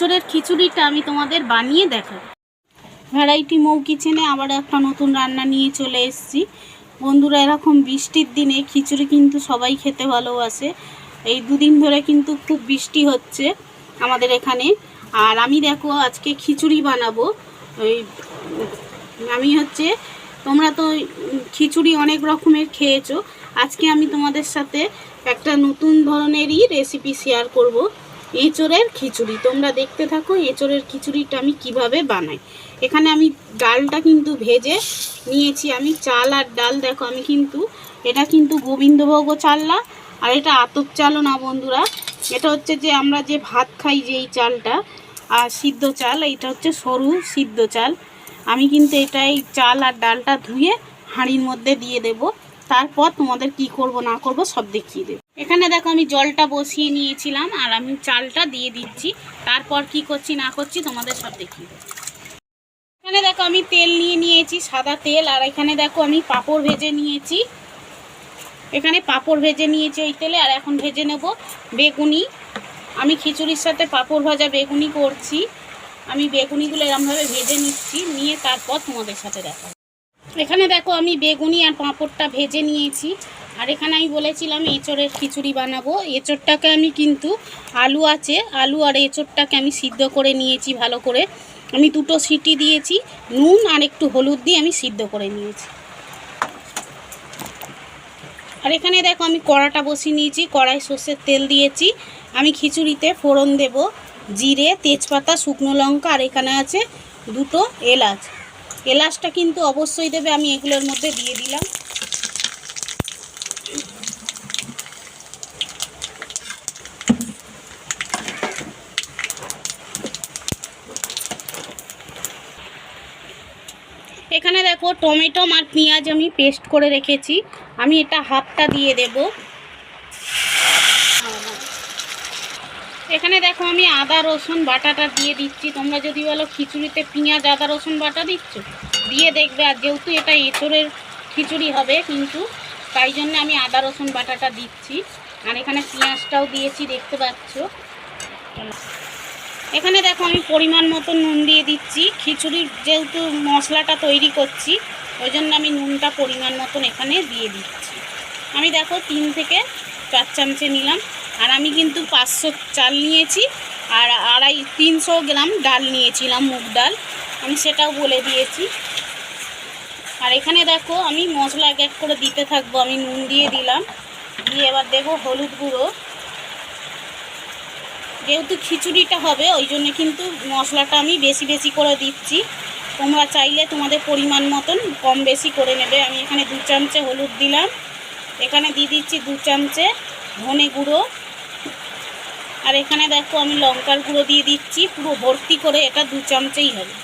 এঁচড়ের খিচুড়িটা আমি তোমাদের বানিয়ে দেখাবো। ভ্যারাইটি মৌ কিচেনে আবার একটা নতুন রান্না নিয়ে চলে এসেছি। বন্ধুরা, এরকম বৃষ্টির দিনে খিচুড়ি কিন্তু সবাই খেতে ভালোবাসে। এই দুদিন ধরে কিন্তু খুব বৃষ্টি হচ্ছে আমাদের এখানে। আর আমি দেখো, আজকে খিচুড়ি বানাবো। ওই আমি হচ্ছে, তোমরা তো খিচুড়ি অনেক রকমের খেয়েছো। আজকে আমি তোমাদের সাথে একটা নতুন ধরনেরই রেসিপি শেয়ার করব। এঁচড়ের খিচুড়ি। তোমরা দেখতে থাকো এঁচড়ের খিচুড়িটা আমি কীভাবে বানাই। এখানে আমি ডালটা কিন্তু ভেজে নিয়েছি। আমি চাল আর ডাল দেখো, আমি কিন্তু এটা কিন্তু গোবিন্দভোগ চাল না, আর এটা আতপ চালও না বন্ধুরা। এটা হচ্ছে যে আমরা যে ভাত খাই যে এই চালটা, আর সিদ্ধ চাল এটা হচ্ছে সরু সিদ্ধ চাল। আমি কিন্তু এটা এই চাল আর ডালটা ধুয়ে হাঁড়ির মধ্যে দিয়ে দেব। তারপর তোমাদের কি করব না করব সব দেখিয়ে দেবো। এখানে দেখো আমি জলটা বসিয়ে নিয়েছিলাম আর আমি চালটা দিয়ে দিচ্ছি। তারপর কি করছি, না করছি, তোমাদের সব দেবো। এখানে দেখো আমি তেল নিয়ে নিয়েছি, সাদা তেল, আর এখানে দেখো আমি পাঁপড় ভেজে নিয়েছি। এখানে পাঁপড় ভেজে নিয়েছি ওই তেলে, আর এখন ভেজে নেব বেগুনি। আমি খিচুড়ির সাথে পাঁপড় ভাজা বেগুনি করছি। আমি বেগুনিগুলো এরমভাবে ভেজে নিচ্ছি, নিয়ে তারপর তোমাদের সাথে দেখা এখানে দেখো আমি বেগুনি আর পাঁপড়টা ভেজে নিয়েছি। আর এখানে আমি বলেছিলাম এঁচড়ের খিচুড়ি বানাবো। এঁচড়টাকে আমি কিন্তু আলু আছে, আলু আর এঁচড়টাকে আমি সিদ্ধ করে নিয়েছি ভালো করে। আমি দুটো সিটি দিয়েছি, নুন আর একটু হলুদ দিয়ে আমি সিদ্ধ করে নিয়েছি। আর এখানে দেখো আমি কড়াটা বসিয়ে নিয়েছি, কড়াই সর্ষের তেল দিয়েছি। আমি খিচুড়িতে ফোড়ন দেব, জিরে, তেজপাতা, শুকনো লঙ্কা আর এখানে আছে দুটো এলাচ। এলাচটা কিন্তু অবশ্যই দেবে, আমি এগুলোর মধ্যে দিয়ে দিলাম। এখানে দেখো টমেটো আর পেঁয়াজ আমি পেস্ট করে রেখেছি। আমি এটা হাফটা দিয়ে দেব। এখানে দেখো আমি আদা, রসুন, বাটাটা দিয়ে দিচ্ছি। তোমরা যদি বলো খিচুড়িতে পেঁয়াজ, আদা, রসুন, বাটা দিচ্ছ? দিয়ে দেখবে আর যেহেতু এটা এঁচড়ের খিচুড়ি হবে কিন্তু তাই জন্য আমি আদা, রসুন, বাটাটা দিচ্ছি। আর এখানে পেঁয়াজটাও দিয়েছি, দেখতে পাচ্ছ? এখানে দেখো আমি পরিমাণ মতো নুন দিয়ে দিচ্ছি। খিচুড়ির যেহেতু মশলাটা তৈরি করছি, ওই জন্য আমি নুনটা পরিমাণ মতন এখানে দিয়ে দিচ্ছি। আমি দেখো তিন থেকে চার চামচে নিলাম। আর আমি কিন্তু পাঁচশো চাল নিয়েছি, আর আড়াই, তিনশো গ্রাম ডাল নিয়েছিলাম, মুগ ডাল। আমি সেটাও বলে দিয়েছি। আর এখানে দেখো আমি মশলা এক এক করে দিতে থাকব, আমি নুন দিয়ে দিলাম। দিয়ে এবার দেবো হলুদ গুঁড়ো। যেহেতু খিচুড়িটা হবে, ওই জন্য কিন্তু মশলাটা আমি বেশি বেশি করে দিচ্ছি। তোমরা চাইলে তোমাদের পরিমাণ মতন কম বেশি করে নেবে। আমি এখানে দু চামচে হলুদ দিলাম। এখানে দিয়ে দিচ্ছি দু চামচে ধনে গুঁড়ো। আর এখানে দেখো আমি লঙ্কার গুঁড়ো দিয়ে দিচ্ছি, পুরো ভর্তি করে এটা দু চামচেই হবে।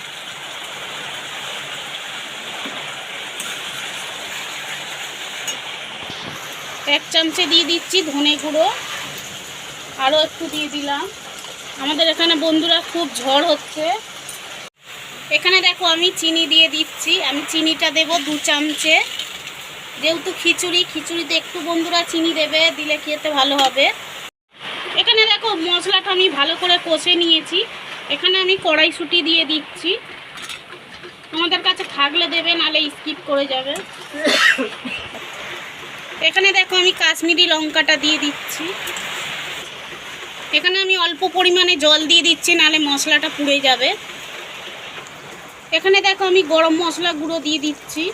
এক চামচে দিয়ে দিচ্ছি ধনে গুঁড়ো। আরও একটু দিয়ে দিলাম। আমাদের এখানে বন্ধুরা খুব ঝড় হচ্ছে। এখানে দেখো আমি চিনি দিয়ে দিচ্ছি। আমি চিনিটা দেব দু চামচে। যেহেতু খিচুড়ি, খিচুড়িতে একটু বন্ধুরা চিনি দেবে, দিলে খেতে ভালো হবে। এখানে দেখো মশলাটা আমি ভালো করে কষে নিয়েছি। এখানে আমি কড়াইশুঁটি দিয়ে দিচ্ছি। আমাদের কাছে থাকলে দেবে, নাহলে স্কিপ করে যাবে। এখানে দেখো আমি কাশ্মীরি লঙ্কাটা দিয়ে দিচ্ছি। এখানে আমি অল্প পরিমাণে জল দিয়ে দিচ্ছি, নাহলে মশলাটা পুড়ে যাবে। এখানে দেখো আমি গরম মশলা গুঁড়ো দিয়ে দিচ্ছি।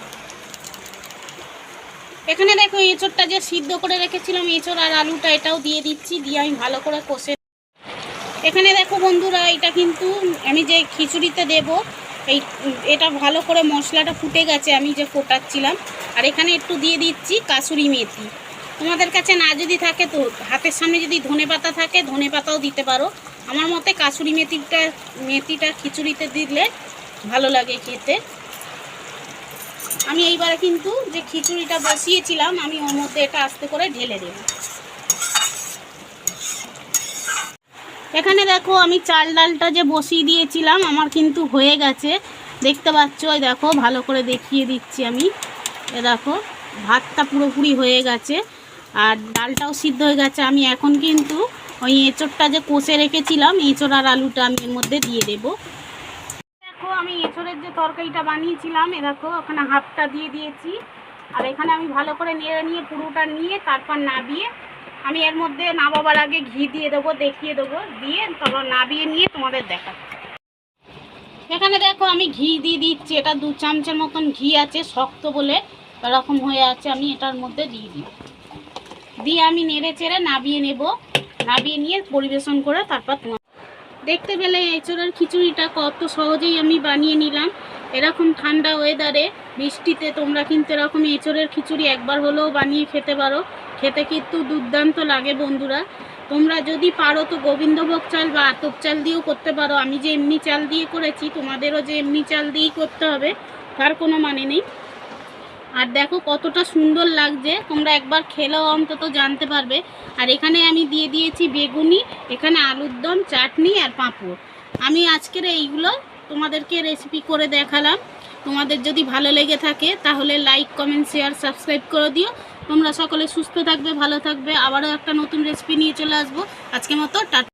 এখানে দেখো এঁচড়টা যে সিদ্ধ করে রেখেছিলাম, এঁচড় আর আলুটা এটাও দিয়ে দিচ্ছি, দিয়ে আমি ভালো করে কষে এখানে দেখো বন্ধুরা, এটা কিন্তু আমি যে খিচুড়িতে দেব, এই এটা ভালো করে মশলাটা ফুটে গেছে, আমি যে ফোটাচ্ছিলাম। আর এখানে একটু দিয়ে দিচ্ছি কাসুরি মেথি। তোমাদের কাছে না যদি থাকে তো হাতের সামনে যদি ধনে পাতা থাকে, ধনে পাতাও দিতে পারো। আমার মতে কাসুরি মেথিটা মেথিটা খিচুড়িতে দিলে ভালো লাগে খেতে। আমি এইবারে কিন্তু যে খিচুড়িটা বসিয়েছিলাম, আমি ওর মধ্যে এটা আস্তে করে ঢেলে দেব। এখানে দেখো আমি চাল ডালটা যে বসিয়ে দিয়েছিলাম, আমার কিন্তু হয়ে গেছে। দেখতে পাচ্ছ ওই দেখো, ভালো করে দেখিয়ে দিচ্ছি আমি। এ দেখো, ভাতটা পুরোপুরি হয়ে গেছে। আর ডালটাও সিদ্ধ হয়ে গেছে। আমি এখন কিন্তু ওই এঁচোড়টা যে কষে রেখেছিলাম, এঁচোড় আর আলুটা আমি এর মধ্যে দিয়ে দেবো। দেখো, আমি এঁচোড়ের যে তরকারিটা বানিয়েছিলাম, এ দেখো, ওখানে হাফটা দিয়ে দিয়েছি। আর এখানে আমি ভালো করে নেড়ে নিয়ে পুরোটা নিয়ে তারপর নাবিয়ে আমি এর মধ্যে নাবাবার আগে ঘি দিয়ে দেবো, দেখিয়ে দেবো, দিয়ে তারপর নাবিয়ে নিয়ে তোমাদের দেখাচ্ছি। এখানে দেখো, আমি ঘি দিয়ে দিচ্ছি। এটা দু চামচের মতন ঘি আছে, শক্ত বলে এরকম হয়ে আছে, আমি এটার মধ্যে দিয়ে দিই দিয়ে আমি নেড়ে চেড়ে নাবিয়ে নেব। নাবিয়ে নিয়ে পরিবেশন করে তারপর তোমার দেখতে পেলে এঁচড়ের খিচুড়িটা কত সহজেই আমি বানিয়ে নিলাম। এরকম ঠান্ডা ওয়েদারে বৃষ্টিতে তোমরা কিন্তু এরকম এঁচড়ের খিচুড়ি একবার হলেও বানিয়ে খেতে পারো। খেতে কিন্তু দুর্দান্ত লাগে বন্ধুরা। তোমরা যদি পারো তো গোবিন্দভোগ চাল বা আতপ চাল দিয়েও করতে পারো। আমি যে এমনি চাল দিয়ে করেছি, তোমাদেরও যে এমনি চাল দিয়েই করতে হবে, তার কোনো মানে নেই। আর দেখো কতটা সুন্দর লাগছে। তোমরা একবার খেলেও অন্তত জানতে পারবে। আর এখানে আমি দিয়ে দিয়েছি বেগুনি, এখানে আলুর দম, চাটনি আর পাঁপড়। আমি আজকের এইগুলো তোমাদেরকে রেসিপি করে দেখালাম। তোমাদের যদি ভালো লেগে থাকে তাহলে লাইক কমেন্ট শেয়ার সাবস্ক্রাইব করে দিও। তোমরা সকলে সুস্থ থাকবে, ভালো থাকবে। আবারও একটা নতুন রেসিপি নিয়ে চলে আসব। আজকে মতো টাটা